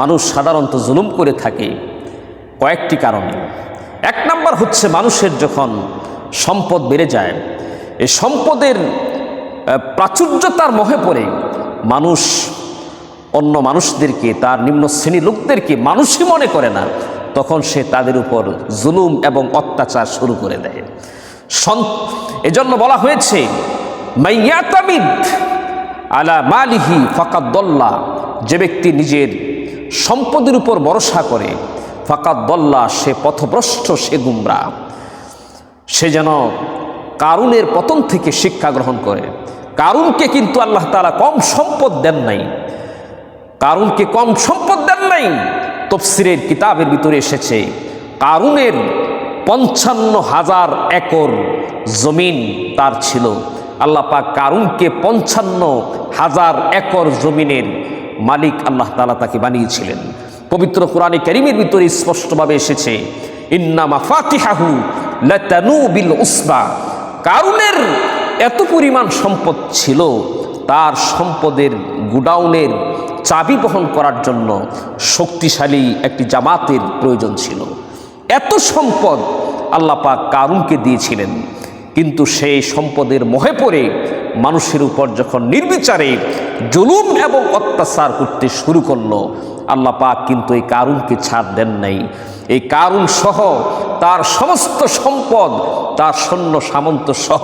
মানুষ সাধারণত জুলুম করে থাকে কয়েকটি কারণে। এক নাম্বার হচ্ছে মানুষের যখন সম্পদ বেড়ে যায়, এই সম্পদের প্রাচুর্যতার মহে পড়ে মানুষ অন্য মানুষদেরকে, তার নিম্ন শ্রেণি লোকদেরকে মানুষই মনে করে না, তখন সে তাদের উপর জুলুম এবং অত্যাচার শুরু করে দেয়। এজন্য বলা হয়েছে, মাইয়াতামিদ আলা মালিহি ফাকাদ্দল্লা যে ব্যক্তি নিজের সম্পদের উপর ভরসা করে। ফাকাদ্দল্লা সে পথভ্রষ্ট, সে গুমরা। সে যেন কারুনের পতন থেকে শিক্ষা গ্রহণ করে। কারুনকে কিন্তু আল্লাহ তাআলা কম সম্পদ দেন নাই। কারুনকে কম সম্পদ দেন নাই, তফসিরের কিতাবের ভিতরে এসেছে। কারুনের পঞ্চান্ন হাজার একর জমিন তার ছিল। আল্লাহ পাক কারুনকে পঞ্চান্ন হাজার একর জমিনের মালিক আল্লাহ তালা তাকে বানিয়েছিলেন। পবিত্র কোরআনে ক্যারিমের ভিতরে স্পষ্টভাবে এসেছে বিল কারুনের এত পরিমাণ সম্পদ ছিল, তার সম্পদের গুডাউনের চাবি বহন করার জন্য শক্তিশালী একটি জামাতের প্রয়োজন ছিল। এত সম্পদ আল্লাহ পাক কারুনকে দিয়েছিলেন, কিন্তু সেই সম্পদের মোহে পড়ে মানুষের উপর যখন নির্বিচারে জুলুম এবং অত্যাচার করতে শুরু করল। আল্লাহ পাক কিন্তু এই কারুনকে ছাড় দেন নাই। এই কারুন সহ তার সমস্ত সম্পদ, তার সৈন্য সামন্ত সহ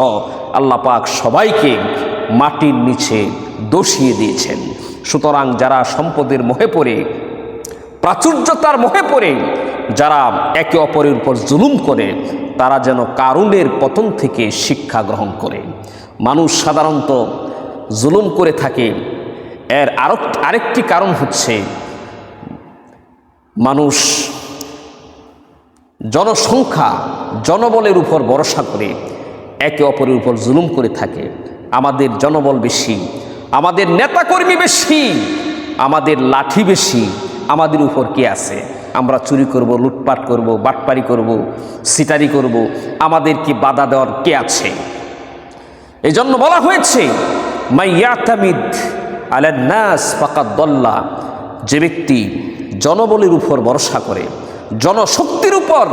আল্লাহ পাক সবাইকে মাটির নিচে দোষিয়ে দিয়েছেন। সুতরাং যারা সম্পদের মোহে পড়ে, প্রাচুর্যতার মোহে পড়ে, যারা একে অপরের উপর জুলুম করে, তারা যেন কারুনের পতন থেকে শিক্ষা গ্রহণ করে। মানুষ সাধারণত জুলুম করে থাকে। এর আরও আরেকটি কারণ হচ্ছে মানুষ জনসংখ্যা জনবলের উপর ভরসা করে একে অপরের উপর জুলুম করে থাকে। আমাদের জনবল বেশি, আমাদের নেতাকর্মী বেশি, আমাদের লাঠি বেশি, আমাদের উপর কে আছে? আমরা চুরি করব, লুটপাট করব, বাটপারি করব, সিটারি করব আমাদেরকে বাধা দেওয়ার কে আছে? এই জন্য বলা হয়েছে মাইয়াতামিদ আলান্নাস ফাকাদ্দল্লা যে ব্যক্তি জনবলের উপর ভরসা করে, জনশক্তির উপর,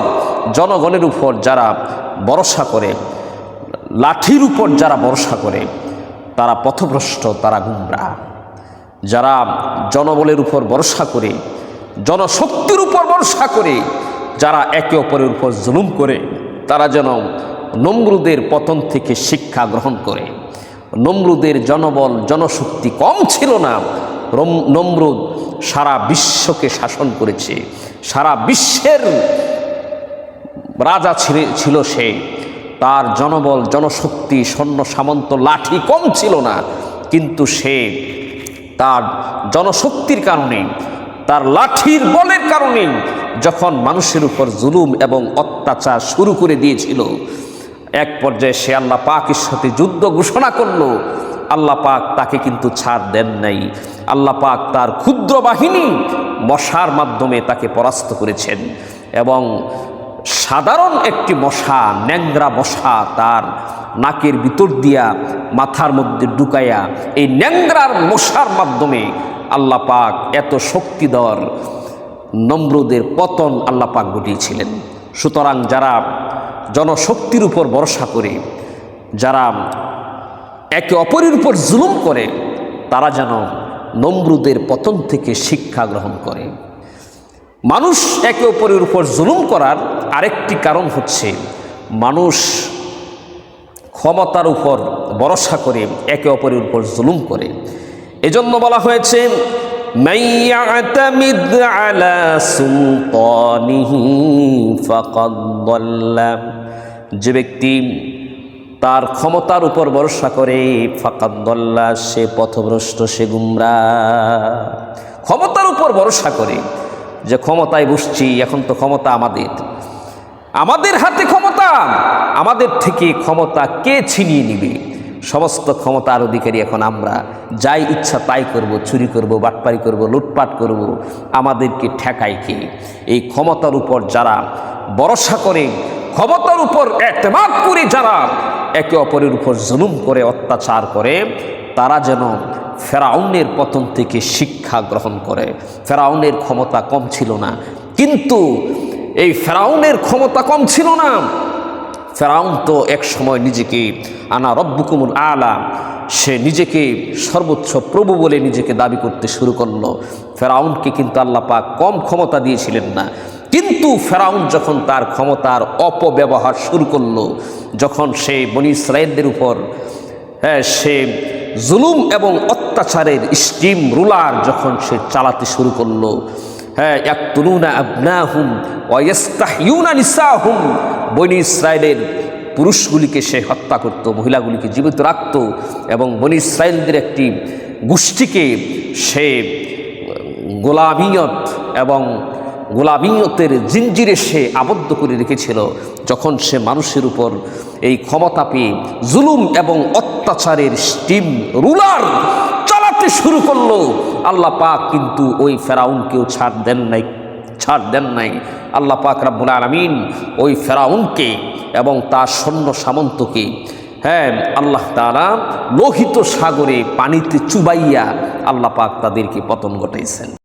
জনগণের উপর যারা ভরসা করে, লাঠির উপর যারা ভরসা করে, তারা পথভ্রষ্ট, তারা গুমরা। যারা জনবলের উপর ভরসা করে, জনশক্তির উপর ভরসা করে, যারা একে অপরের উপর জুলুম করে, তারা যেন নমরুদের পতন থেকে শিক্ষা গ্রহণ করে। নমরুদের জনবল, জনশক্তি কম ছিল না। নমরুদ সারা বিশ্বকে শাসন করেছে। সারা বিশ্বের রাজা ছিলে- ছিল সে। তার জনবল, জনশক্তি, সৈন্য, সামন্ত, লাঠি কম ছিল না। কিন্তু সে তার জনশক্তির কারণে, তার লাঠির বলের কারণে যখন মানুষের উপর জুলুম এবং অত্যাচার শুরু করে দিয়েছিল এক পর্যায়ে সে আল্লাহ পাকের সাথে যুদ্ধ ঘোষণা করল। আল্লাহ পাক তাকে কিন্তু ছাড় দেন নাই। আল্লাহ পাক তার ক্ষুদ্র বাহিনী মশার মাধ্যমে তাকে পরাস্ত করেছেন এবং সাধারণ একটি মশা, ন্যাংরা মশা তার নাকের ভিতর দিয়া মাথার মধ্যে ঢুকাইয়া এই ন্যাংরার মশার মাধ্যমে আল্লাহ পাক এত শক্তি দেওয়ার নম্রদের পতন আল্লাহ পাক ঘটিয়েছিলেন। সুতরাং যারা জনশক্তির উপর ভরসা করে। যারা একে অপরের উপর জুলুম করে, তারা যেন নমরুদের পতন থেকে শিক্ষা গ্রহণ করে। মানুষ একে অপরের উপর জুলুম করার আরেকটি কারণ হচ্ছে, মানুষ ক্ষমতার উপর ভরসা করে একে অপরের উপর জুলুম করে। এজন্য বলা হয়েছে, "মান ইয়াতামিদ আলা সুলতানিহি ফাকাদ দাল্লা।" যে ব্যক্তি তার ক্ষমতার উপর ভরসা করে ফাকাদ্দল্লা সে পথভ্রষ্ট, সে গুমরা। ক্ষমতার উপর ভরসা করে যে ক্ষমতায় বসছি, এখন তো ক্ষমতা আমাদের। আমাদের হাতে ক্ষমতা, আমাদের থেকে ক্ষমতা কে ছিনিয়ে নিবে? সমস্ত ক্ষমতার অধিকারী এখন আমরা। যাই ইচ্ছা তাই করব, চুরি করব, বাটপারি করব, লুটপাট করব, আমাদেরকে ঠেকায় কে? এই ক্ষমতার উপর যারা ভরসা করে ক্ষমতার উপর এতেমাদ করে যারা একে অপরের উপর জুলুম করে, অত্যাচার করে, তারা যেন ফেরাউনের পতন থেকে শিক্ষা গ্রহণ করে। ফেরাউনের ক্ষমতা কম ছিল না। কিন্তু এই ফেরাউনের ক্ষমতা কম ছিল না। ফেরাউন তো এক সময় নিজেকে আনা রব্বুকুমুল আলা, সে নিজেকে সর্বোচ্চ প্রভু বলে নিজেকে দাবি করতে শুরু করল। ফেরাউনকে কিন্তু আল্লাহ পাক কম ক্ষমতা দিয়েছিলেন না। কিন্তু ফেরাউন যখন তার ক্ষমতার অপব্যবহার শুরু করল, যখন সে বনি ইসরায়েলদের উপর হ্যাঁ সে জুলুম এবং অত্যাচারের স্টিম রুলার যখন সে চালাতে শুরু করল হ্যাঁ এক তরুণা আবনাহুম ওয়াস্তাহিউনা নিসাহুম, বনি ইসরায়েলের পুরুষগুলিকে সে হত্যা করত, মহিলাগুলিকে জীবিত রাখত এবং বনি ইসরায়েলদের একটি গোষ্ঠীকে সে গোলামিয়ত এবং গোলামিয়তের জিঞ্জিরে সে আবদ্ধ করে রেখেছিল, যখন সে মানুষের উপর এই ক্ষমতা পেয়ে জুলুম এবং অত্যাচারের স্টিম রুলার চালাতে শুরু করল। আল্লাহ পাক কিন্তু ওই ফেরাউনকেও ছাড় দেন নাই, ছাড় দেন নাই। আল্লাহ পাক রাব্বুল আলমিন ওই ফেরাউনকে এবং তার সৈন্য সামন্তকে হ্যাঁ আল্লাহ তারা লোহিত সাগরে পানিতে চুবাইয়া আল্লাহ পাক তাদেরকে পতন ঘটাইছেন।